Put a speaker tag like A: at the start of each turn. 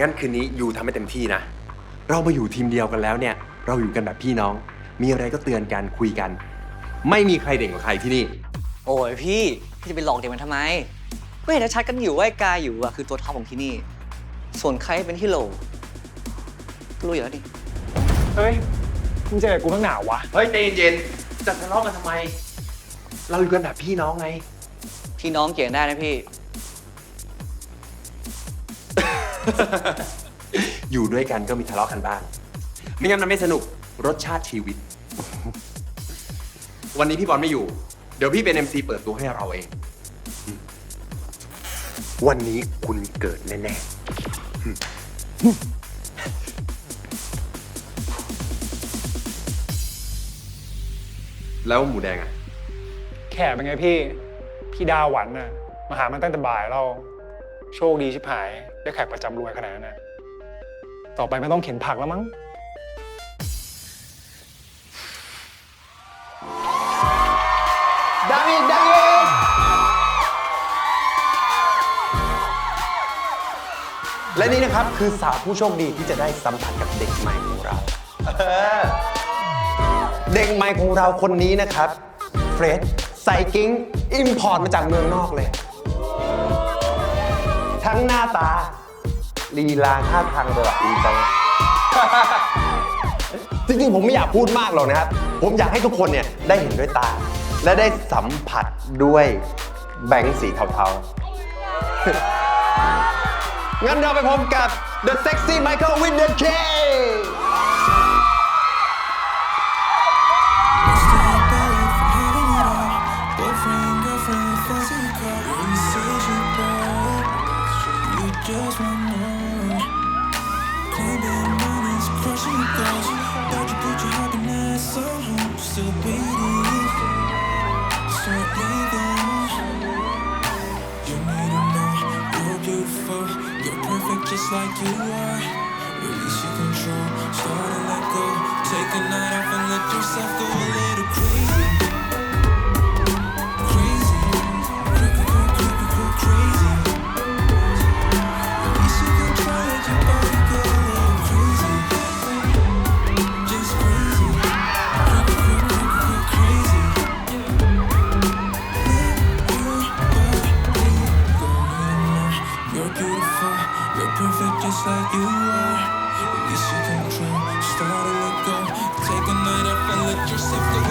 A: งั้นคืนนี้อยู่ทำให้เต็มที่นะ เรามาอยู่ทีมเดียวกันแล้วเนี่ย เราอยู่กันแบบพี่น้อง มีอะไรก็เตือนกันคุยกัน ไม่มีใครเด่นกว่าใครที่นี่
B: โอ้ยพี่ พี่จะไปหลอกเด็กมันทำไม ก็เห็นชัดๆกันอยู่ว่าไอ้กายอยู่อะคือตัวท็อปของที่นี่ ส่วนใครเป็นที่โหลก็รู้อยู่แล้วดิ
C: เฮ้ยมึงเจอกูตั้งหนาวะ
A: เฮ้ยใจเย็นๆจะทะเลาะกันทำไม เราอยู่กันแบบพี่น้องไง
B: พี่น้องเกี่ยงได้นะพี่
A: อยู่ด้วยกันก็มีทะเลาะกันบ้างไม่งั้นมันไม่สนุกรสชาติชีวิต วันนี้พี่บอลไม่อยู่ เดี๋ยวพี่เป็น MC เปิดตัวให้เราเอง วันนี้คุณเกิดแน่ๆ แล้วหมูแดงอะ
C: แขกเป็นไงพี่ พี่ดาหวันน่ะ มาหามันตั้งแต่บ่ายเรา โชคดีชิบหาย ได้แขกประจำรวยขนาดนั้นน่ะต่อไปไม่ต้องเข็นผักแล้วมั้ง
A: ดังอีกดังอีกและนี่นะครับคือสาวผู้โชคดีที่จะได้สัมผัสกับเด็กใหม่ของเราเออเด็กใหม่ของเราคนนี้นะครับ เฟรดไซกิ้งอิมพอร์ตมาจากเมืองนอกเลย ทั้งหน้าตาลีลาท่าทางระดับอินเตอร์จริงๆ ผมไม่อยากพูดมากหรอกนะครับ ผมอยากให้ทุกคนเนี่ยได้เห็นด้วยตา และได้สัมผัสด้วยแบงค์สีเทาๆ งั้นเราไปพบกับ The Sexy Michael with the K
D: like you are. Release your control, start to let go. Take a night off and let yourself go a little crazy. Perfect just like you are. Release your control, start to let go. Take a night off and let yourself go.